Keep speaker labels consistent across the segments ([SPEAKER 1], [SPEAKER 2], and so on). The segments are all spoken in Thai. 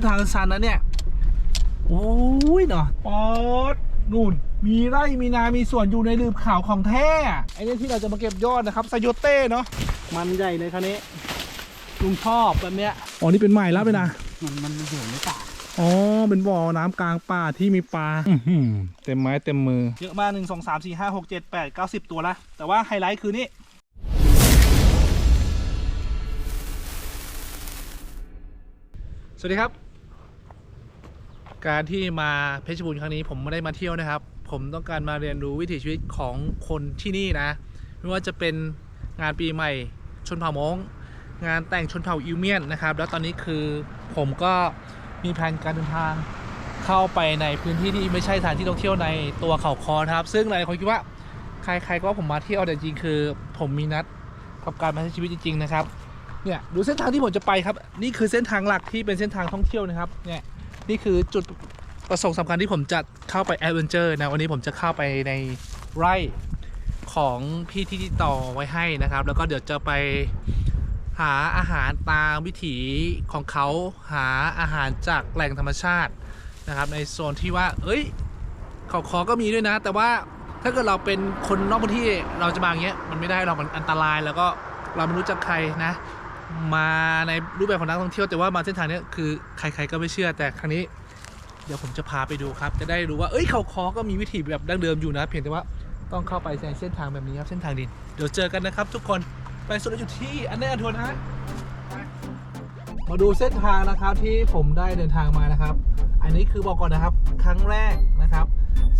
[SPEAKER 1] ยทางชันนะเนี่ยโอ้ยเนาะปอดนู่น มีไร่มีนามีสวนอยู่ในลืบขาวของแท้อะไอ้เนี่ยที่เราจะมาเก็บยอดนะครับไซโยเต้เนาะมันใหญ่เลยคันนี้ลุงชอบแบบเนี้ยอ๋อนี่เป็นใหม่แล้วไปนะ
[SPEAKER 2] มันมันอยู่ในป่า
[SPEAKER 1] อ๋อเป็นบ่อน้ำกลางป่าที่มีปลาเต็มไม้เต็มมือเยอะมากหนึ่งสองสามสี่ห้าหกเจ็ดแปดเก้าสิบตัวละแต่ว่าไฮไลท์คือนี่สวัสดีครับ การที่มาเพชรบูรณ์ครั้งนี้ผมไม่ได้มาเที่ยวนะครับ ผมต้องการมาเรียนรู้วิถีชีวิตของคนที่นี่นะ ไม่ว่าจะเป็นงานปีใหม่ ชนเผ่ามงงานแต่งชนเผ่าอิวเมียนนะครับ แล้วตอนนี้คือผมก็มีแผนการเดินทางเข้าไปในพื้นที่ที่ไม่ใช่สถานที่ท่องเที่ยวในตัวเขาคอนะครับ ซึ่งหลายคนคิดว่าใครๆก็ว่าผมมาเที่ยวแต่จริงๆคือ ผมมีนัดกับการมาใช้ชีวิตจริง ๆ นะครับเนี่ยดูเส้นทางที่ผมจะไปครับ นี่คือเส้นทางหลักที่เป็นเส้นทางท่องเที่ยวนะครับเนี่ย นี่คือจุดประสงค์สำคัญที่ผมจะเข้าไปแอดเวนเจอร์นะ วันนี้ผมจะเข้าไปในไร่ของพี่ที่ติดต่อไว้ให้นะครับ แล้วก็เดี๋ยวจะไปหาอาหารตามวิถีของเขาหาอาหารจากแหล่งธรรมชาตินะครับ ในโซนที่ว่า เอ้ยเขาคอก็มีด้วยนะ แต่ว่าถ้าเกิดเราเป็นคนนอกพื้นที่เราจะมาอย่างเงี้ยมันไม่ได้หรอกมันอันตรายแล้วก็เราไม่รู้จักใครนะ มาในรูปแบบของนักท่องเที่ยวแต่ว่ามาเส้นทางนี้คือใครๆก็ไม่เชื่อแต่ครั้งนี้ เดี๋ยวผมจะพาไปดูครับ จะได้รู้ว่าเอ้ยเขาคอก็มีวิถีแบบดั้งเดิมอยู่นะ เพียงแต่ว่าต้องเข้าไปในเส้นทางแบบนี้ครับเส้นทางดิน เดี๋ยวเจอกันนะครับ ทุกคนไปสุดอยู่ที่อันแน่ทวนฮะมาดูเส้นทางนะครับที่ผมได้เดินทางมานะครับ อันนี้คือบอกก่อนนะครับ ครั้งแรกนะครับ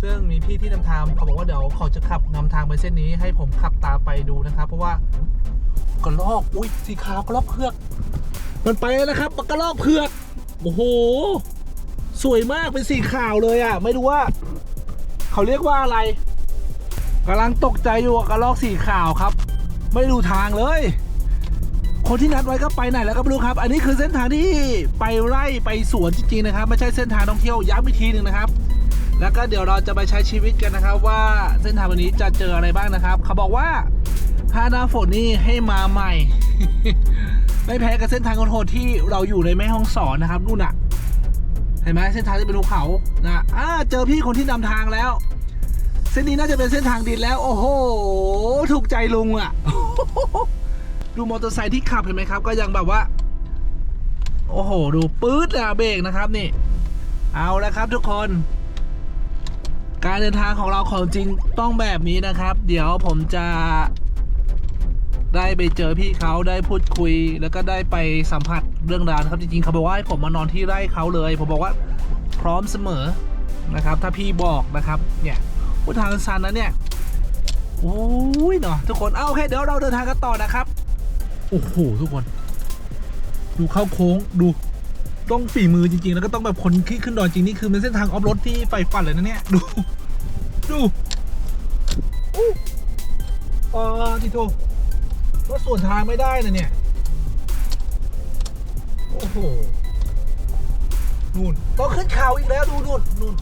[SPEAKER 1] ซึ่งมีพี่ที่นำทางเขาบอกว่าเดี๋ยวเขาจะขับนำทางไปเส้นนี้ให้ผมขับตามไปดูนะครับ เพราะว่า กระลอก อุ้ยสีขาวกระลอกเผือก มันไปแล้วนะครับกระลอกเผือก โอ้โห สวยมากเป็นสีขาวเลยอะ ไม่รู้ว่า เขาเรียกว่าอะไรกำลังตกใจอยู่กับกระลอกสีขาวครับ ไม่ดูทางเลย คนที่นัดไว้ก็ไปไหนแล้วก็ไม่รู้ครับ อันนี้คือเส้นทางที่ไปไร่ไปสวนจริงๆนะครับ ไม่ใช่เส้นทางท่องเที่ยวย้ำอีกทีหนึ่งนะครับ แล้วก็เดี๋ยวเราจะไปใช้ชีวิตกันนะครับ ว่าเส้นทางวันนี้จะเจออะไรบ้างนะครับ เขาบอกว่า ถ้าหน้าฝนนี่ให้มาใหม่ ไม่แพ้กับเส้นทางโหดๆที่เราอยู่ในแม่ห้องสอนนะครับนู่นอะเห็นไหมเส้นทางที่เป็นภูเขานะอ่าเจอพี่คนที่นำทางแล้ว เส้นนี้น่าจะเป็นเส้นทางดินแล้ว โอ้โห ถูกใจลุงอะดูมอเตอร์ไซค์ที่ขับเห็นไหมครับ ก็ยังแบบว่า โอ้โห ดูปื๊ดอะเบรกนะครับนี่ เอาละครับทุกคน การเดินทางของเราของจริงต้องแบบนี้นะครับ เดี๋ยวผมจะ ได้ไปเจอพี่เขาได้พูดคุย แล้วก็ได้ไปสัมผัสเรื่องราวนะครับจริงๆเขาบอกว่าให้ผมมานอนที่ไร่เขาเลย ผมบอกว่าพร้อมเสมอนะครับ ถ้าพี่บอกนะครับเนี่ยว่าทางซันนะเนี่ยโอ้ยเนาะทุกคนเอาโอเคเดี๋ยวเราเดินทางกันต่อนะครับโอ้โหทุกคน ดูเข้าโค้งดูต้องฝีมือจริงๆ แล้วก็ต้องแบบคนที่ขึ้นดอยจริงนี่คือเป็นเส้นทางออฟโรดที่ไฟฝันเลยนะเนี่ย ดู ดูอู้เออทิโต ก็ส่วนทางไม่ได้นะเนี่ย โอ้โห นู่นต้องขึ้นเขาอีกแล้วดูนู่นนู่น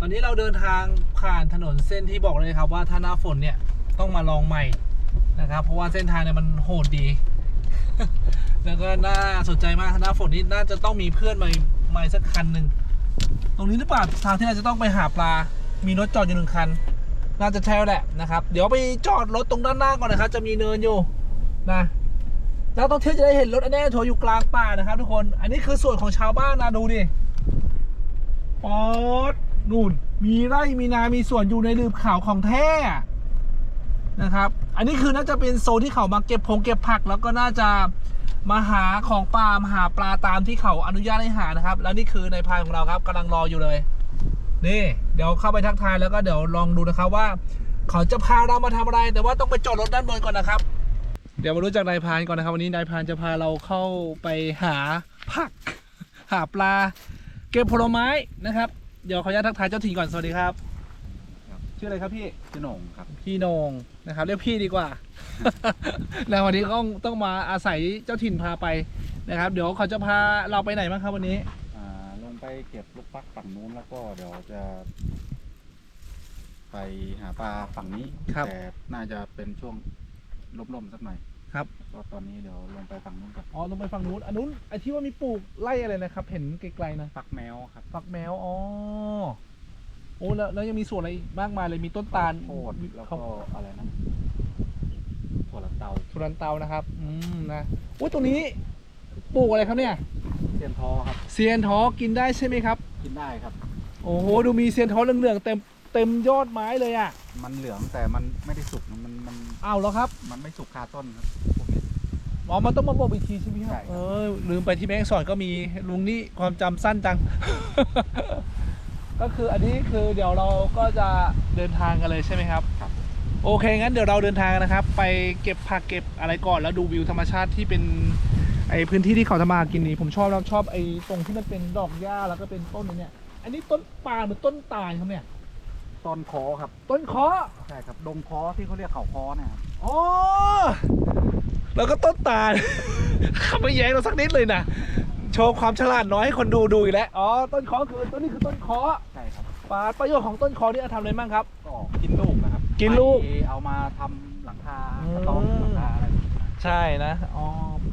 [SPEAKER 1] ตอนนี้เราเดินทาง ผ่านถนนเส้นที่บอกเลยครับว่าถ้าหน้าฝนเนี่ยต้องมาลองใหม่นะครับ เพราะว่าเส้นทางเนี่ยมันโหดดี แล้วก็น่าสนใจมากหน้าฝนนี้น่าจะต้องมีเพื่อนใหม่ใหม่สักคันหนึ่งตรงนี้หรือเปล่าทางที่เราจะต้องไปหาปลา มีรถจอดอยู่หนึ่งคัน น่าจะใช่แล้วแหละนะครับ เดี๋ยวไปจอดรถตรงด้านหน้าก่อนนะครับ จะมีเนินอยู่นะนักท่องเที่ยวจะได้เห็นรถอันนี้โถอยู่กลางป่านะครับ ทุกคน อันนี้คือส่วนของชาวบ้านนะดูดิปอดนู่น มีไร่มีนา มีสวนอยู่ในลืบเขาของแท้นะครับ อันนี้คือน่าจะเป็นโซนที่เขามาเก็บพงเก็บผัก แล้วก็น่าจะมาหาของปลามหาปลาตามที่เขาอนุญาตให้หานะครับ แล้วนี่คือในพายของเราครับกำลังรออยู่เลย นี่ เดี๋ยวเข้าไปทักทายแล้วก็เดี๋ยวลองดูนะครับว่า เขาจะพาเรามาทำอะไร แต่ว่าต้องไปจอดรถด้านบนก่อนนะครับ เดี๋ยวมารู้จักนายพานก่อนนะครับ วันนี้นายพานจะพาเราเข้าไปหาผัก หาปลา เก็บผลไม้นะครับ เดี๋ยวขออนุญาตทักทายเจ้าถิ่นก่อนสวัสดีครับชื่อชื่ออะไรครับพี่
[SPEAKER 2] พี่โหน่งครับ
[SPEAKER 1] พี่โหนงนะครับ เรียกพี่ดีกว่า แล้ววันนี้ก็ต้องต้องมาอาศัยเจ้าถิ่นพาไปนะครับ เดี๋ยวเขาจะพาเราไปไหนบ้างครับวันนี้
[SPEAKER 2] อ่าลงไปเก็บลูกฟักฝั่งนู้นแล้วก็เดี๋ยวจะ ไปหาปลาฝั่งนี้
[SPEAKER 1] ครับ
[SPEAKER 2] แต่น่าจะเป็นช่วงลมๆสักหน่อย
[SPEAKER 1] ครับ
[SPEAKER 2] ก็ตอนนี้เดี๋ยวลงไปฝั่งนู้นกับ
[SPEAKER 1] อ๋อลงไปฝั่งนู้นอันนู้นไอที่ว่ามีปลูกไร่อะไรนะครับ เห็นไกลๆนะ
[SPEAKER 2] ฟักแมวครับ
[SPEAKER 1] ฝักแมวอ๋อโอ้แล้วแล้วยังมีส่วนอะไรอีกมากมายเลยมีต้นตาล
[SPEAKER 2] โพดแล้ว
[SPEAKER 1] เขา
[SPEAKER 2] ก็อะไรนะถั่วลันเตา
[SPEAKER 1] สุรันเตานะครับ อืมนะโอ้ยตรงนี้ปลูกอะไรครับเนี่ย
[SPEAKER 2] เซียนทอครับ
[SPEAKER 1] เซียนท้อกินได้ใช่ไหมครับ
[SPEAKER 2] กินได้ครับ
[SPEAKER 1] โอ้โหดูมีเซียนท้อเหลืองๆเต็มเต็มยอดไม้เลยอะ
[SPEAKER 2] มันเหลืองแต่มันไม่ได้สุกนะมันมัน
[SPEAKER 1] อ้าวแล้วครับ
[SPEAKER 2] มันไม่สุกคาต้นครับพวกนี้
[SPEAKER 1] อ๋อมันต้องมาบอกอีกทีใช่ไหมค
[SPEAKER 2] ใช่
[SPEAKER 1] รับ
[SPEAKER 2] ครับ
[SPEAKER 1] เออลืมไปที่แม่งสอนก็มีลุงนี่ความจำสั้นจัง ก็คืออันนี้คือเดี๋ยวเราก็จะเดินทางกันเลยใช่ไหมครับ
[SPEAKER 2] ครับ
[SPEAKER 1] โอเคงั้นเดี๋ยวเราเดินทางกันนะครับ ไปเก็บผักเก็บอะไรก่อนแล้วดูวิวธรรมชาติที่เป็นไอพื้นที่ที่เขาจะมากินนี่ผมชอบแล้วชอบไอตรงที่มันเป็นดอกหญ้าแล้วก็เป็นต้นเนี่ย อันนี้ต้นปาล์มหรือต้นตาลครับเนี่ย
[SPEAKER 2] ต้นคอครับ
[SPEAKER 1] ต้นเคาะ
[SPEAKER 2] ใช่ครับ ดงคอที่เขาเรียกเขาคอเนะครับ
[SPEAKER 1] อ๋อ แล้วก็ต้นตาลเขาไม่แย้งเราสักนิดเลยนะ โชว์ความฉลาดน้อยให้คนดูดูอีกแล้วอ๋อต้นเคาะคือต้นนี้คือต้นเคาะ
[SPEAKER 2] ใช่ครับ
[SPEAKER 1] ปาประโยชน์ของต้นเคาะนี่เอาทำอะไรบ้างครับ
[SPEAKER 2] ก็กินลูกนะครับ
[SPEAKER 1] กินลูก
[SPEAKER 2] ไปเอามาทำหลังคา
[SPEAKER 1] อืม
[SPEAKER 2] กระต๊อบหลังคาอะไร
[SPEAKER 1] ใช่นะอ๋อ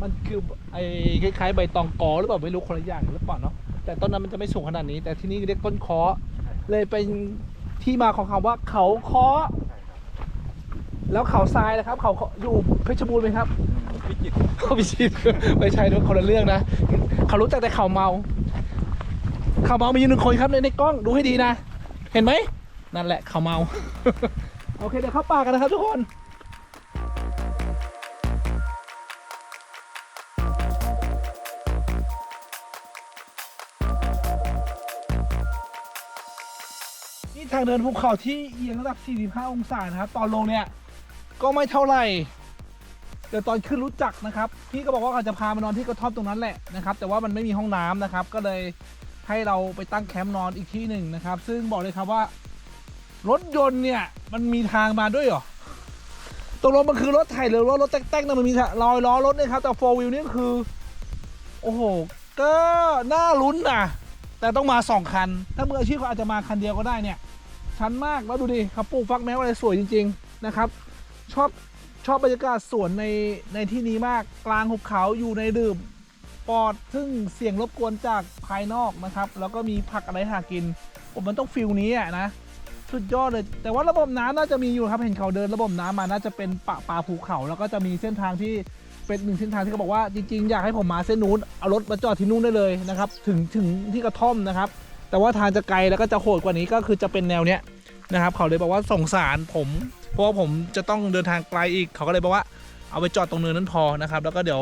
[SPEAKER 1] มันคือไอ้คล้ายๆใบตองกอหรือเปล่าไม่รู้คนละอย่างหรือเปล่าเนาะแต่ต้นนั้นมันจะไม่สูงขนาดนี้ แต่ที่นี่เรียกต้นเคาะเลยเป็นที่มาของคำว่าเขาเคาะ
[SPEAKER 2] ใช่ครับ
[SPEAKER 1] แล้วเขาทรายนะครับ เขาอยู่เพชรบูรณ์ไหมครับ
[SPEAKER 2] พิจิตร
[SPEAKER 1] เขาพิชิตไม่ใช่ด้วยคนละเรื่องนะ เขารู้จักแต่เขาเมา เขาเมามีอยู่หนึ่งคนครับในในกล้องดูให้ดีนะ เห็นไหม นั่นแหละเขาเมา โอเคเดี๋ยวเข้าป่ากันนะครับทุกคนนี่ทางเดินภูเขาที่เอียงระดับ 45 องศานะครับ ตอนลงเนี่ย ก็ไม่เท่าไหร่เดี๋ยวตอนขึ้นรู้จักนะครับ พี่ก็บอกว่าเขาจะพามานอนที่กระท่อมตรงนั้นแหละนะครับ แต่ว่ามันไม่มีห้องน้ำนะครับ ก็เลยให้เราไปตั้งแคมป์นอนอีกที่หนึ่งนะครับ ซึ่งบอกเลยครับว่า รถยนต์เนี่ยมันมีทางมาด้วยเหรอตกลงมันคือรถไถหรือว่ารถแต๊กๆนะมันมีรอยล้อรถนะครับแต่4 wheel นี่คือ โอ้โห ก็น่าลุ้นนะแต่ต้องมาสองคัน ถ้ามืออาชีพเขาอาจจะมาคันเดียวก็ได้เนี่ย ชันมากแล้วดูดิเขาปลูกฟักแมวอะไรสวยจริง ๆ นะครับ ชอบชอบบรรยากาศสวนในในที่นี้มากกลางหุบเขาอยู่ในดื่มปลอดซึ่งเสียงรบกวนจากภายนอกนะครับ แล้วก็มีผักอะไรหากิน ผมมันต้องฟิลนี้อะนะ สุดยอดเลย แต่ว่าระบบน้ำน่าจะมีอยู่ครับเห็นเขาเดินระบบน้ำมาน่าจะเป็นป่าป่าภูเขา แล้วก็จะมีเส้นทางที่เป็นหนึ่งเส้นทางที่เขาบอกว่าจริงๆอยากให้ผมมาเส้นนู้นเอารถมาจอดที่นู่นได้เลยนะครับ ถึงถึงที่กระท่อมนะครับ แต่ว่าทางจะไกลแล้วก็จะโหดกว่านี้ก็คือจะเป็นแนวเนี้ยนะครับ เขาเลยบอกว่าสงสารผม เพราะว่าผมจะต้องเดินทางไกลอีกเขาก็เลยบอกว่าเอาไปจอดตรงเนินนั้นพอนะครับ แล้วก็เดี๋ยว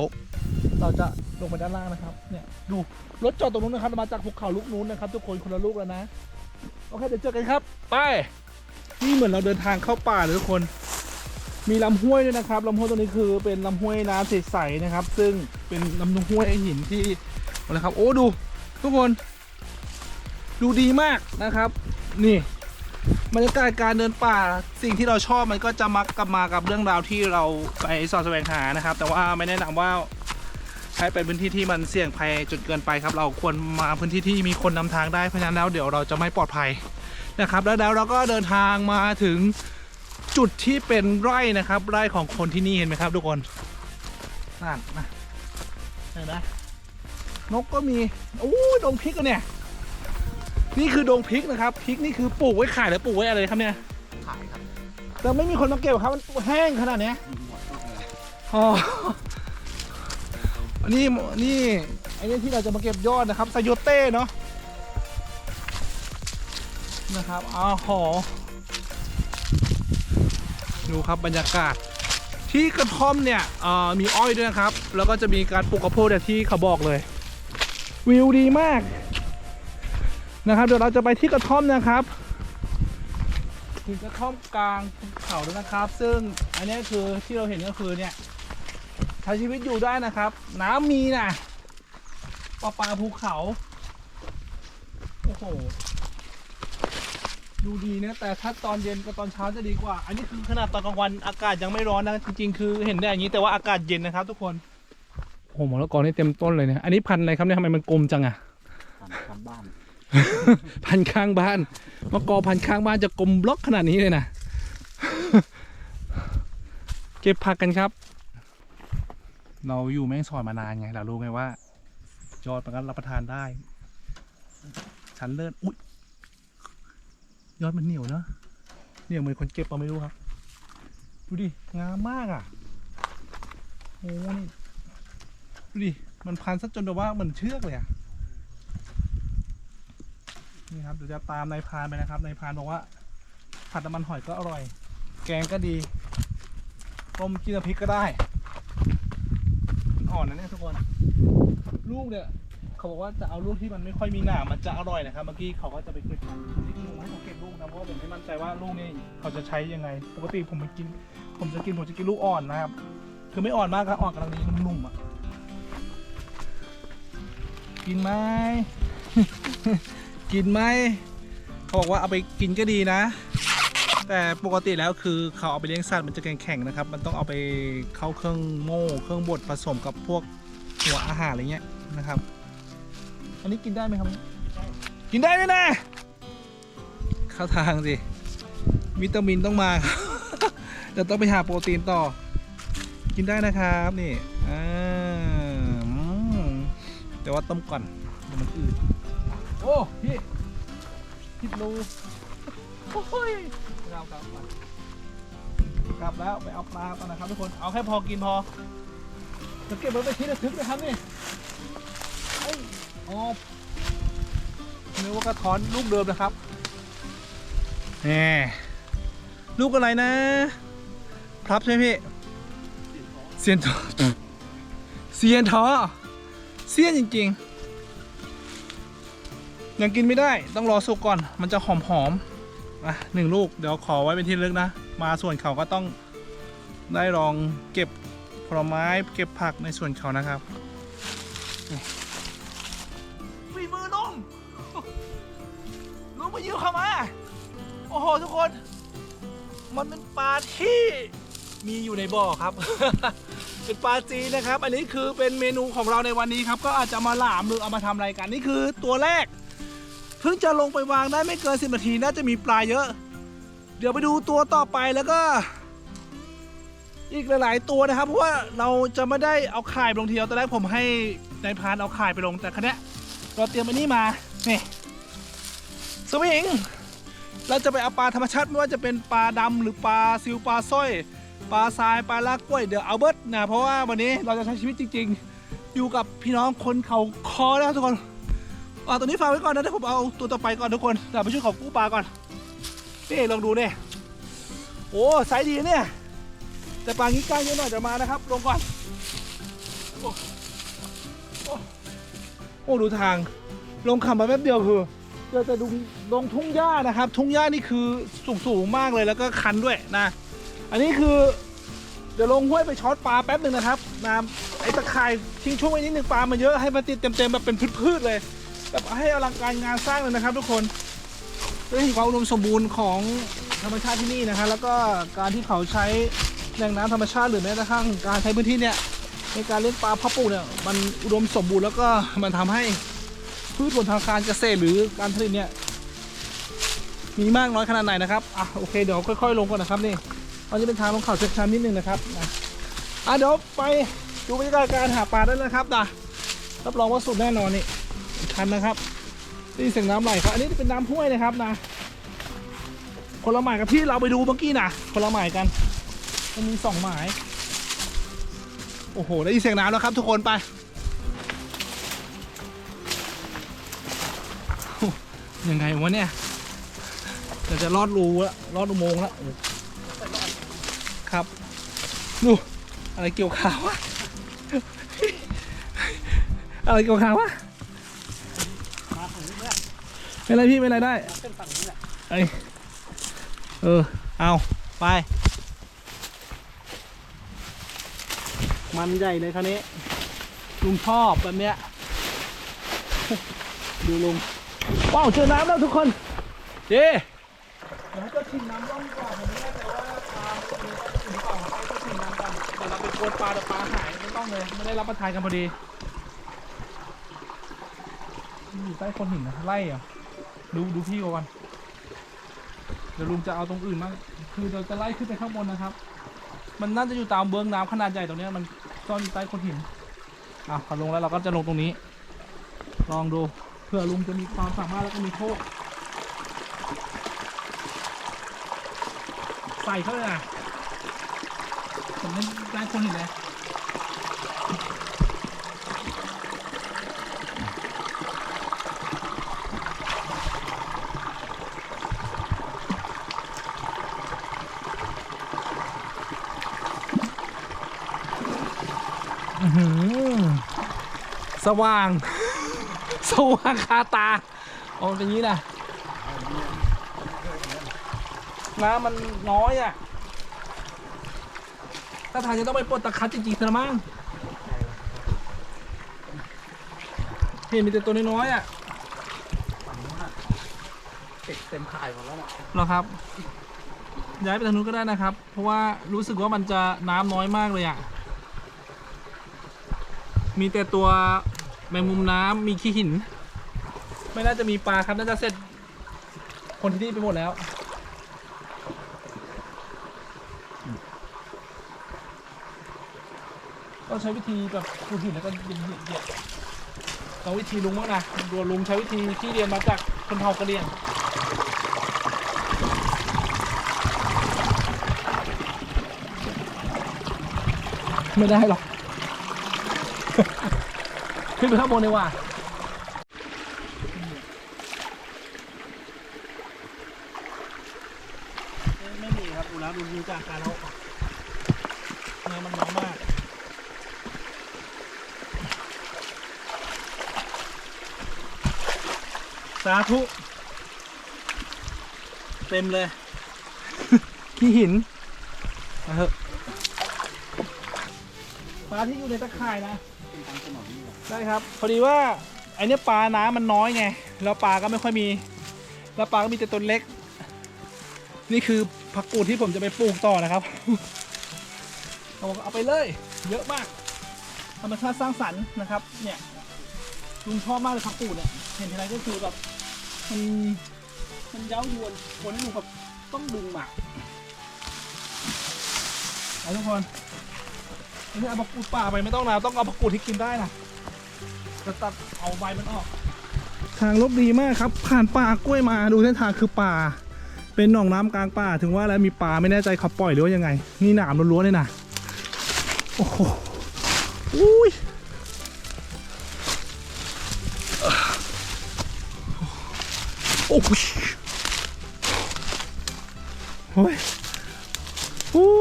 [SPEAKER 1] เราจะลงไปด้านล่างนะครับ เนี่ยดูรถจอดตรงนู้นนะครับมาจากภูเขาลูกนู้นนะครับ ทุกคนคนละลูกแล้วนะโอเคเดี๋ยวเจอกันครับไปนี่เหมือนเราเดินทางเข้าป่าเลยทุกคน มีลำห้วยด้วยนะครับลำห้วยตรงนี้คือเป็นลำห้วยน้ำใสๆนะครับ ซึ่งเป็นลำห้วยหินที่อะไรครับ โอ้ดู ทุกคน ดูดีมากนะครับ นี่ บรรยากาศการเดินป่าสิ่งที่เราชอบมันก็จะมักกลับมากับเรื่องราวที่เราไปสอดแสวงหานะครับ แต่ว่าไม่แนะนำว่าให้เป็นพื้นที่ที่มันเสี่ยงภัยจนเกินไปครับ เราควรมาพื้นที่ที่มีคนนำทางได้เพราะฉะนั้นแล้วเดี๋ยวเราจะไม่ปลอดภัยนะครับแล้วแล้วเราก็เดินทางมาถึงจุดที่เป็นไร่นะครับ ไร่ของคนที่นี่เห็นไหมครับ ทุกคนนั่นนะเห็นไหมนกก็มีโอ้ยดงพริกอะเนี่ย นี่คือดงพริกนะครับพริกนี่คือปลูกไว้ขายหรือปลูกไว้อะไรครับเนี่ย
[SPEAKER 2] ขายครับ
[SPEAKER 1] แต่ไม่มีคนมาเก็บครับมันแห้งขนาดเนี้ย
[SPEAKER 2] หมดทุกเลย
[SPEAKER 1] อ๋ออันนี้นี่ไอ้นี่ที่เราจะมาเก็บยอดนะครับไซโยเต้เนาะนะครับอ้าวหอดูครับบรรยากาศ ที่กระท่อมเนี่ยเอ่อมีอ้อยด้วยนะครับ แล้วก็จะมีการปลูกข้าวโพดแบบที่เขาบอกเลย วิวดีมาก นะครับ เดี๋ยวเราจะไปที่กระท่อมนะครับถึงกระท่อมกลางภูเขาด้วยนะครับ ซึ่งอันนี้คือที่เราเห็นก็คือเนี่ยใช้ชีวิตอยู่ได้นะครับ น้ำมีนะปลาปลาภูเขาโอ้โหดูดีนะแต่ถ้าตอนเย็นกับตอนเช้าจะดีกว่า อันนี้คือขนาดตอนกลางวันอากาศยังไม่ร้อนนะจริงๆ คือเห็นได้อย่างนี้แต่ว่าอากาศเย็นนะครับ ทุกคนโอ้โหมะละกอนี่เต็มต้นเลยเนี่ยอันนี้พันธุ์อะไรครับเนี่ยทำไมมันกลมจังอะ
[SPEAKER 2] ทำทำบ้าน
[SPEAKER 1] พันข้างบ้านมะกอพันข้างบ้านจะกลมบล็อกขนาดนี้เลยนะเก็บผักกันครับ เราอยู่แม่งสอนมานานไงเรารู้ไงว่า ยอดมันก็รับประทานได้ ชั้นเลิศอุ๊ยยอดมันเหนียวเนอะเหนียวเหมือนคนเก็บเราไม่รู้ครับ ดูดิงามมากอะโอ้นี่ดูดิมันพันซะจนแบบว่าเหมือนเชือกเลยอะ นี่ครับเดี๋ยวจะตามนายพานไปนะครับนายพานบอกว่า ผัดน้ำมันหอยก็อร่อย แกงก็ดีต้มจิ้มน้ำพริกก็ได้มันอ่อนนะเนี่ยทุกคนลูกเนี่ยเขาบอกว่าจะเอาลูกที่มันไม่ค่อยมีหนามมันจะอร่อยนะครับ เมื่อกี้เขาก็จะไปเก็บที่ลูกให้เขาเก็บลูกนะเพราะว่าผมไม่มั่นใจว่าลูกนี่เขาจะใช้ยังไง ปกติผมไปกิน ผมจะกินผมจะกินลูกอ่อนนะครับ คือไม่อ่อนมากครับอ่อนกำลังดีนุ่มๆอะกินไหม กินไหมเขาบอกว่าเอาไปกินก็ดีนะ แต่ปกติแล้วคือเขาเอาไปเลี้ยงสัตว์มันจะแข็งๆนะครับ มันต้องเอาไปเข้าเครื่องโม่เครื่องบดผสมกับพวกหัวอาหารอะไรเงี้ยนะครับ อันนี้กินได้ไหมครับ กินได้ด้วยนะเข้าทางสิวิตามินต้องมาครับเดี๋ยวต้องไปหาโปรตีนต่อ กินได้นะครับนี่อ่าแต่ว่าต้มก่อนมันอืด โอ้พี่พิดรูโอ้ยกลับกลับกลับแล้วไปเอาปลาก่อนนะครับทุกคนเอาแค่พอกินพอจะเก็บไว้ไปที่ระทึกนะครับนี่เอ้ยอ๋อนึกว่ากระท้อนลูกเดิมนะครับแหมลูกอะไรนะพลับใช่ไหมพี่เซียนทอเซียนทอเซียนจริงๆ ยังกินไม่ได้ต้องรอสุกก่อน มันจะหอมหอมๆอะหนึ่งลูกเดี๋ยวขอไว้เป็นที่ลึกนะ มาส่วนเขาก็ต้องได้ลองเก็บผลไม้เก็บผักในส่วนเขานะครับฝีมือลุงลุงมายืมเข้ามา โอ้โหทุกคน มันเป็นปลาที่มีอยู่ในบ่อครับ เป็นปลาจีนนะครับ อันนี้คือเป็นเมนูของเราในวันนี้ครับ ก็อาจจะมาหลามหรือเอามาทำอะไรกัน นี่คือตัวแรก เพิ่งจะลงไปวางได้ไม่เกินสิบนาทีน่าจะมีปลาเยอะ เดี๋ยวไปดูตัวต่อไปแล้วก็ อีกหลาย ๆ ตัวนะครับ เพราะว่าเราจะไม่ได้เอาข่ายไปลงทีเดียวตอนแรกผมให้นายพานเอาข่ายไปลงแต่ครั้นี้เราเตรียมอันนี้มานี่สวิงเราจะไปเอาปลาธรรมชาติไม่ว่าจะเป็นปลาดำหรือปลาซิวปลาสร้อยปลาทรายปลาลากกล้วยเดี๋ยวเอาเบิร์ตนะเพราะว่าวันนี้เราจะใช้ชีวิตจริง ๆ อยู่กับพี่น้องคนเขาคอนะครับทุกคน อ่าตัวนี้ฝากไว้ก่อนนะเดี๋ยวผมเอาตัวต่อไปก่อนทุกคนเดี๋ยวไปช่วยเขากู้ปลาก่อนนี่ลองดูเนี่ยโอ้ไซส์ดีเนี่ยแต่ปลางี้กล้างเยอะหน่อยเดี๋ยวมานะครับ ลงก่อนโอ้โอ้โอ้ดูทาง ลงขับมาแป๊บเดียวคือเราจะดูลงทุ่งหญ้านะครับ ทุ่งหญ้านี่คือสูงสูงมากเลยแล้วก็คันด้วยนะ อันนี้คือ เดี๋ยวลงห้วยไปช็อตปลาแป๊บหนึ่งนะครับนะไอ้ตะข่ายทิ้งช่วงไว้นิดหนึ่งปลามันเยอะให้มันติดเต็มๆแบบเป็นพืชๆเลย แบบให้อลังการงานสร้างเลยนะครับ ทุกคนได้เห็นความอุดมสมบูรณ์ของธรรมชาติที่นี่นะครับแล้วก็การที่เขาใช้แหล่งน้ำธรรมชาติหรือแม้กระทั่งการใช้พื้นที่เนี่ยในการเลี้ยงปลาพาะปูเนี่ยมันอุดมสมบูรณ์แล้วก็มันทำให้พืชผลทางการเกษตรหรือการผลิตเนี่ยมีมากน้อยขนาดไหนนะครับอะโอเคเดี๋ยวค่อยๆ ลงก่อนนะครับนี่ตอนนี้เป็นทางลงเขาเช็คชันนิดนึงนะครับนะอะเดี๋ยวไปดูบรรยากาศการหาปลาได้เลยนะครับนะรับรองว่าสุดแน่นอนนี่ ชันนะครับนี่เสียงน้ำไหลครับอันนี้เป็นน้ำห้วยนะครับนะคนละหมายกับที่เราไปดูเมื่อกี้นะคนละหมายกันมันมีสองหมาย โอ้โห ได้ยินเสียงน้ำแล้วครับ ทุกคนไป ยังไงวะเนี่ยเราจะรอดรูล้วรอดอุโมงค์ล้วโอ้ครับ ดู อะไรเกี่ยวขาววะ อะไรเกี่ยวขาววะ
[SPEAKER 2] เป็
[SPEAKER 1] นไรพี่เป็นไรได้
[SPEAKER 2] ขึ้นฝั่งนี้แหละ
[SPEAKER 1] เอ้ยเออ เอาไป มันใหญ่เลยคันนี้ ลุงชอบแบบเนี้ย ดูลุง ว้าว เจอน้ำแล้วทุกคนเย้แล้วเจ้าถิ่นน้ำร่องก่อนผมไม่แน่ใจว่าปลามันจะมีเจ้าถิ่นหรือเปล่าให้เจ้าถิ่นน้ำก่อนเดี๋ยวเราไปโกนปลาแต่ปลาหายไม่ต้องเลยไม่ได้รับประทานกันพอดีอยู่ใต้คนหินนะไล่อะ ดูดูพี่ก่อน เดี๋ยวลุงจะเอาตรงอื่นมา คือเราจะไล่ขึ้นไปข้างบนนะครับ มันน่าจะอยู่ตามเบื้องน้ำขนาดใหญ่ตรงนี้มันซ่อนอยู่ใต้คนหิน อะพอลงแล้วเราก็จะลงตรงนี้ ลองดูเผื่อลุงจะมีความสามารถแล้วก็มีโชคใส่เข้าเลยนะผมเล่นได้คนเห็นเลย สว่าง สว่างคาตาเอาเป็นอย่างนี้นะน้ำมันน้อยอะ ถ้าทางจะต้องไปปลดตะคัดจริงๆซะละมั้งเห็นมีแต่ตัวน้อยๆอะ
[SPEAKER 2] เก็บเต็มข่ายหมดแล้วน่ะ
[SPEAKER 1] เหรอครับ ย้ายไปทางนู้นก็ได้นะครับ เพราะว่ารู้สึกว่ามันจะน้ำน้อยมากเลยอะ มีแต่ตัวแมงมุมน้ำมีขี้หิน ไม่น่าจะมีปลาครับน่าจะเสร็จ คนที่นี่ไปหมดแล้ว ก็ใช้วิธีแบบปูหินแล้วก็เหยียบเหยียบเหยียบเราวิธีลุงบ้างนะดูลุงใช้วิธีที่เรียนมาจากคนเผ่ากระเดียงไม่ได้หรอก ขึ้นไปข้างบนเลยว่ะไม่มีครับดูแล้วดูดูจากการเขาเนื้อมันน้อยมากสาธุ เต็มเลยขี้หิน ปลาที่อยู่ในตะข่ายนะได้ครับพอดีว่าไอเนี้ยปลาน้ำมันน้อยไงแล้วปลาก็ไม่ค่อยมี แล้วปลาก็มีแต่ตัวเล็ก นี่คือผักกูดที่ผมจะไปปลูกต่อนะครับเอาเอาไปเลย เยอะมากธรรมชาติสร้างสรรค์นะครับ เนี่ยลุงชอบมากเลยผักกูดเนี่ยเห็นทีไรก็คือแบบมันมันเย้ายวนคนให้ลุงแบบต้องดึงหมาเอาทุกคน ไม่เอาผักกูดป่าไปไม่ต้องนะต้องเอาผักกูดที่กินได้นะจะตัดเอาใบมันออก ทางลบดีมากครับ ผ่านป่ากล้วยมาดูเส้นทางคือป่า เป็นหนองน้ำกลางป่าถึงว่าแล้วมีปลาไม่แน่ใจเขาปล่อยหรือว่ายังไง นี่หนามล้วนๆเลยนะโอ้โหอุ้ยโอ้ยโอ้ย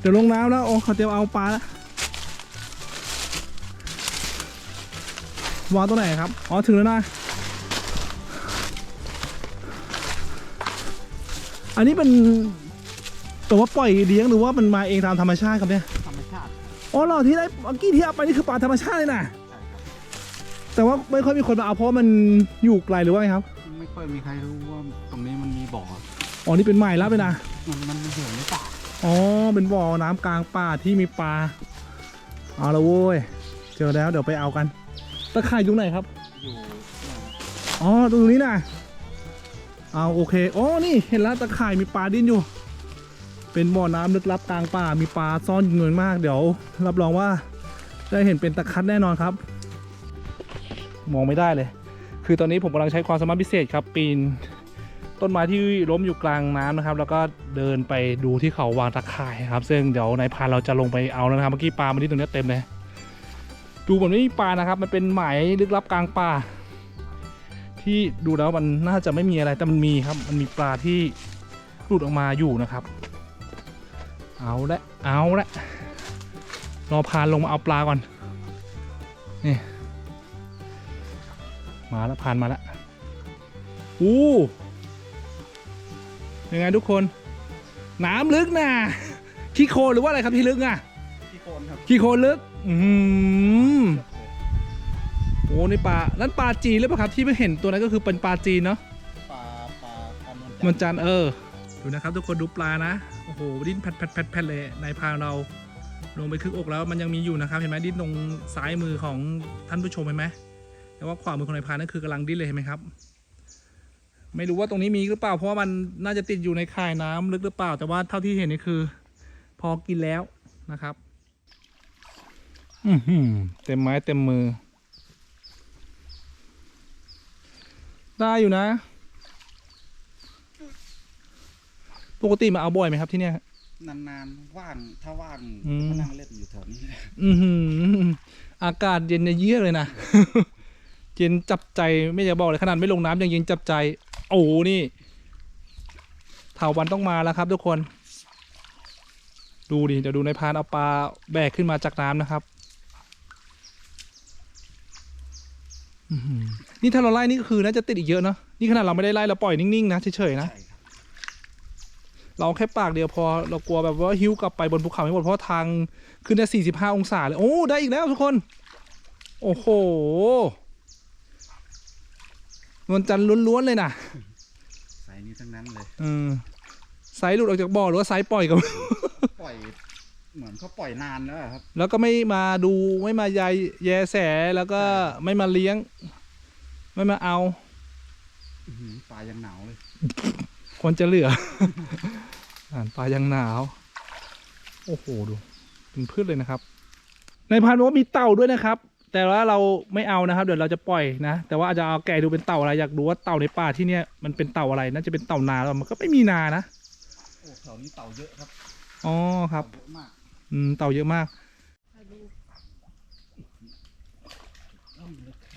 [SPEAKER 1] เดี๋ยวลงน้ำแล้วโอ้เขาเตรียมเอาปลาแล้ววางตัวไหนครับ อ๋อ ถึงแล้วนะ อันนี้เป็นตัวว่าปล่อยเลี้ยงหรือว่ามันมาเองตามธรรมชาติครับเนี่ย
[SPEAKER 2] ธรรมชาติ
[SPEAKER 1] อ๋อเหรอที่ได้เมื่อกี้ที่เอาไปนี่คือปลาธรรมชาติเลยนะ
[SPEAKER 2] ใช่ครับ
[SPEAKER 1] แต่ว่าไม่ค่อยมีคนมาเอาเพราะมันอยู่ไกลหรือว่าไงครับ
[SPEAKER 2] ไม่ค่อยมีใครรู้ว่าตรงนี้มันมีบ่อ
[SPEAKER 1] อ๋อ นี่เป็นใหม่แล้วไปนะ
[SPEAKER 2] มันมันมันอยู่ในป่า
[SPEAKER 1] อ๋อ เป็นบ่อน้ำกลางป่าที่มีปลา เอาละโว้ย เจอแล้วเดี๋ยวไปเอากัน ตะข่ายอยู่ไหนครับ
[SPEAKER 2] อยู่เนี่ยครับ
[SPEAKER 1] อ๋อ ตรงนี้นะเอาโอเค อ๋อ นี่เห็นแล้วตะข่ายมีปลาดิ้นอยู่ เป็นบ่อน้ำลึกลับกลางป่า มีปลาซ่อนอยู่เงินมาก เดี๋ยว รับรองว่า ได้เห็นเป็นตะคัดแน่นอนครับ มองไม่ได้เลย คือตอนนี้ผมกำลังใช้ความสามารถพิเศษครับ ปีน ต้นไม้ที่ล้มอยู่กลางน้ำนะครับ แล้วก็เดินไปดูที่เขาวางตะข่ายครับ ซึ่งเดี๋ยวนายพานเราจะลงไปเอาแล้วนะครับ เมื่อกี้ปลามาที่ตรงนี้เต็มเลยดูเหมือนไม่มีปลานะครับ มันเป็นหมายลึกลับกลางป่า ที่ดูแล้วมันน่าจะไม่มีอะไรแต่มันมีครับ มันมีปลาที่หลุดออกมาอยู่นะครับ เอาละเอาละรอพานลงมาเอาปลาก่อนนี่มาแล้วพานมาแล้วอู้ ยังไงทุกคน น้ำลึกนะขี้โคลนหรือว่าอะไรครับที่ลึกอะ
[SPEAKER 2] ที่โคนครับ
[SPEAKER 1] ขี้โคลนลึก อืมโอ้ในปลานั่นปลาจีนหรือเปล่าครับ ที่ไม่เห็นตัวนั้นก็คือเป็นปลาจีนเนาะ
[SPEAKER 2] ปลาปลาปลานวล
[SPEAKER 1] นวลจันทร์เออ ดูนะครับ ทุกคนดูปลานะ โอ้โหดิ้นแพดแพดแพดแพดเลยในพานเราลงไปครึ่งอกแล้วมันยังมีอยู่นะครับ เห็นไหมดิ้นตรงซ้ายมือของท่านผู้ชมเห็นไหมแต่ว่าขวามือของนายพรานนั่นคือกำลังดิ้นเลยเห็นไหมครับ ไม่รู้ว่าตรงนี้มีหรือเปล่า เพราะว่ามันน่าจะติดอยู่ในข่ายน้ำลึกหรือเปล่า แต่ว่าเท่าที่เห็นนี่คือ พอกินแล้วนะครับ อือหือเต็มไม้เต็มมือ ได้อยู่นะ ปกติมาเอาบ่อยไหมครับที่เนี่ย
[SPEAKER 2] นานๆว่างถ้าว่าง
[SPEAKER 1] อืม
[SPEAKER 2] ก็นั่งเล่นอยู่แถวนี้
[SPEAKER 1] อือหืออากาศเย็นเยือกเลยนะ เย็นจับใจไม่จะบอกเลยขนาดไม่ลงน้ำยังเย็นจับใจ โอ้นี่เถาวันต้องมาแล้วครับทุกคน ดูดิเดี๋ยวดูในพานเอาปลาแบกขึ้นมาจากน้ำนะครับนี่ถ้าเราไล่นี่ก็คือน่าจะติดอีกเยอะเนาะนี่ขนาดเราไม่ได้ไล่เราปล่อยนิ่งๆนะเฉยๆนะเราแค่ปากเดียวพอเรากลัวแบบว่าหิ้วกลับไปบนภูเขาไม่หมดเพราะทางขึ้นได้45 องศาเลยโอ้ได้อีกแล้วทุกคน โอ้โห วลจันทร์ล้วนๆเลยนะ
[SPEAKER 2] สายนี้ทั้งนั้นเลย
[SPEAKER 1] เออไซส์หลุดออกจากบ่อหรือว่าไซส์ปล่อยกัน
[SPEAKER 2] ปล่อย เหมือนเขาปล่อยนานแล้วอะครับ
[SPEAKER 1] แล้วก็ไม่มาดูไม่มายายแยแสแล้วก็ไม่มาเลี้ยง ไม่มาเอา
[SPEAKER 2] อื้อหือปลายังหนาวเลย
[SPEAKER 1] คนจะเหลือ อ่านปลายังหนาว โอ้โหดู เป็นพืชเลยนะครับ ในพันบอกว่ามีเต่าด้วยนะครับ แต่ว่าเราไม่เอานะครับ เดี๋ยวเราจะปล่อยนะ แต่ว่าอาจจะเอาแกะดูเป็นเต่าอะไรอยากดูว่าเต่าในป่าที่เนี่ยมันเป็นเต่าอะไรน่าจะเป็นเต่านาแล้วมันก็ไม่มีนานะ
[SPEAKER 2] โอ้แถวนี้เต่าเยอะครับ
[SPEAKER 1] อ๋อครับ
[SPEAKER 2] เต่าเยอะมาก
[SPEAKER 1] อืมเต่าเยอะมาก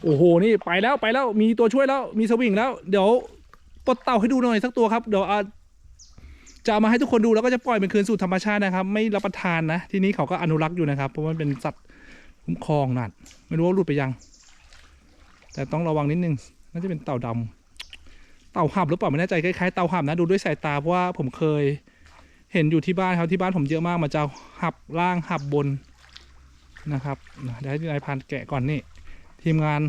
[SPEAKER 1] โอ้โหนี่ไปแล้วไปแล้วมีตัวช่วยแล้วมีสวิงแล้ว เดี๋ยวปลดเต่าให้ดูหน่อยสักตัวครับเดี๋ยวเอาจะเอามาให้ทุกคนดูแล้วก็จะปล่อยเป็นคืนสู่ธรรมชาตินะครับ ไม่รับประทานนะที่นี้เขาก็อนุรักษ์อยู่นะครับเพราะว่ามันเป็นสัตว์ คุ้มครองนั่นไม่รู้ว่าหลุดไปยัง แต่ต้องระวังนิดนึงน่าจะเป็นเต่าดำเต่าหับหรือเปล่าไม่แน่ใจคล้ายๆเต่าหับนะดูด้วยสายตาเพราะว่าผมเคย เห็นอยู่ที่บ้านครับที่บ้านผมเยอะมากมันจะหับล่างหับบนนะครับเดี๋ยวให้นายพันแกะก่อนนี่ทีมงาน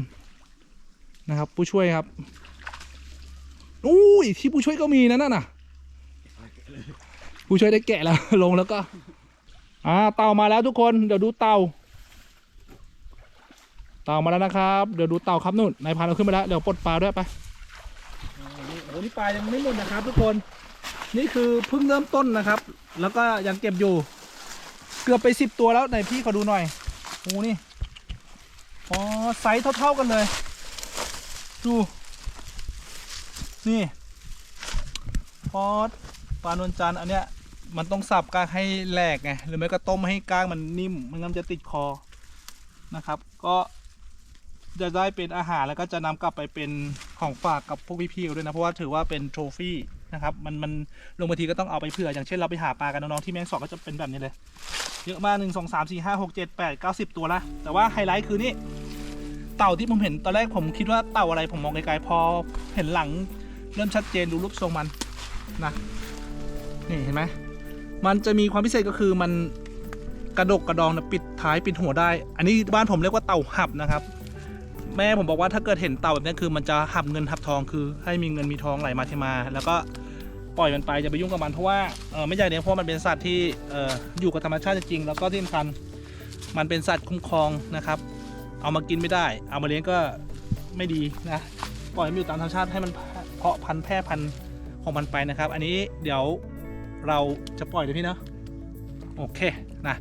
[SPEAKER 1] นะครับ ผู้ช่วยครับอุ้ยที่ผู้ช่วยก็มีนะนั่นน่ะ ผู้ช่วยได้แกะแล้วลงแล้วก็ อ่าเต่ามาแล้วทุกคนเดี๋ยวดูเต่า เต่ามาแล้วนะครับ เดี๋ยวดูเต่าครับนู่นนายพันเอาขึ้นมาแล้ว เดี๋ยวปลดปลาด้วยไปโอ้โหนี่ปลายังไม่หมดนะครับ ทุกคน นี่คือเพิ่งเริ่มต้นนะครับ แล้วก็ยังเก็บอยู่ เกือบไปสิบตัวแล้วไหนพี่ขอดูหน่อยโอ้นี่ อ๋อไซส์เท่าๆกันเลย ดู นี่พอปลานวลจันทร์อันเนี้ยมันต้องสับก้างให้แหลกไงหรือไม่ก็ต้มให้ก้างมันนิ่มไม่งั้นมันจะติดคอนะครับ ก็ จะได้เป็นอาหารแล้วก็จะนำกลับไปเป็นของฝากกับพวกพี่ๆด้วยนะเพราะว่าถือว่าเป็นโทรฟี่นะครับมันมันลงบางทีก็ต้องเอาไปเผื่ออย่างเช่นเราไปหาปลากันน้องๆที่แมงสอดก็จะเป็นแบบนี้เลยเยอะมากหนึ่งสองสามสี่ห้าหกเจ็ดแปดเก้าสิบตัวละแต่ว่าไฮไลท์คือนี่เต่าที่ผมเห็นตอนแรกผมคิดว่าเต่าอะไรผมมองไกลๆพอเห็นหลังเริ่มชัดเจนดูรูปทรงมันนะนี่เห็นไหมมันจะมีความพิเศษก็คือมันกระดกกระดองนะปิดท้ายปิดหัวได้ อันนี้บ้านผมเรียกว่าเต่าหับนะครับ แม่ผมบอกว่าถ้าเกิดเห็นเต่าแบบนี้คือมันจะหับเงินหับทองคือให้มีเงินมีทองไหลมาเทมา แล้วก็ปล่อยมันไปอย่าไปยุ่งกับมันเพราะว่าไม่ใช่เนี่ยเพราะมันเป็นสัตว์ที่ออยู่กับธรรมชาติจริงแล้วก็ที่สำคัญมันเป็นสัตว์คุ้มครองนะครับ เอามากินไม่ได้ เอามาเลี้ยงก็ไม่ดีนะปล่อยให้มันอยู่ตามธรรมชาติให้มันเพาะพันธุ์แพร่พันธุ์ของมันไปนะครับ อันนี้เดี๋ยวเราจะปล่อยเลยพี่เนาะโอเคนะ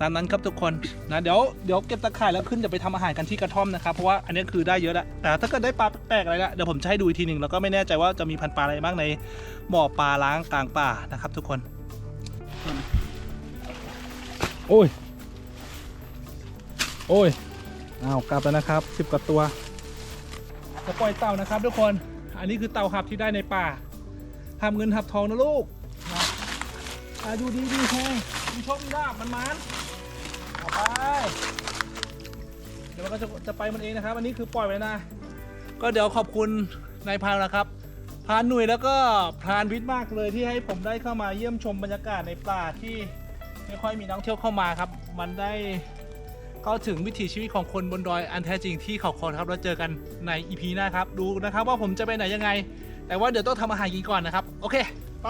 [SPEAKER 1] ตามนั้นครับทุกคนนะเดี๋ยวเดี๋ยวเก็บตะข่ายแล้วขึ้นจะไปทำอาหารกันที่กระท่อมนะครับเพราะว่าอันนี้คือได้เยอะแล้วแต่ถ้าเกิดได้ปลาแปลกๆอะไรละเดี๋ยวผมจะให้ดูอีกทีหนึ่งแล้วก็ไม่แน่ใจว่าจะมีพันธุ์ปลาอะไรบ้างในบ่อปลาล้างกลางป่านะครับ ทุกคน โอ้ย โอ้ยอ้าวกลับแล้วนะครับสิบกว่าตัวจะปล่อยเต่านะครับ ทุกคนอันนี้คือเต่าหับที่ได้ในป่าทำเงินหับทองนะลูกนะอะดูดีดีแฮงมีโชคมีลาบมันมัน เอาไปเดี๋ยวมันก็จะจะไปมันเองนะครับ อันนี้คือปล่อยไว้นะ ก็เดี๋ยวขอบคุณนายพรานนะครับ พรานหนุ่ยแล้วก็พรานวิทย์มากเลยที่ให้ผมได้เข้ามาเยี่ยมชมบรรยากาศในป่าที่ไม่ค่อยมีนักท่องเที่ยวเข้ามาครับ มันได้เข้าถึงวิถีชีวิตของคนบนดอยอันแท้จริงที่เขาคอครับแล้วเจอกันในอีพีหน้าครับ ดูนะครับว่าผมจะไปไหนยังไง แต่ว่าเดี๋ยวต้องทำอาหารกินก่อนนะครับ โอเค ไป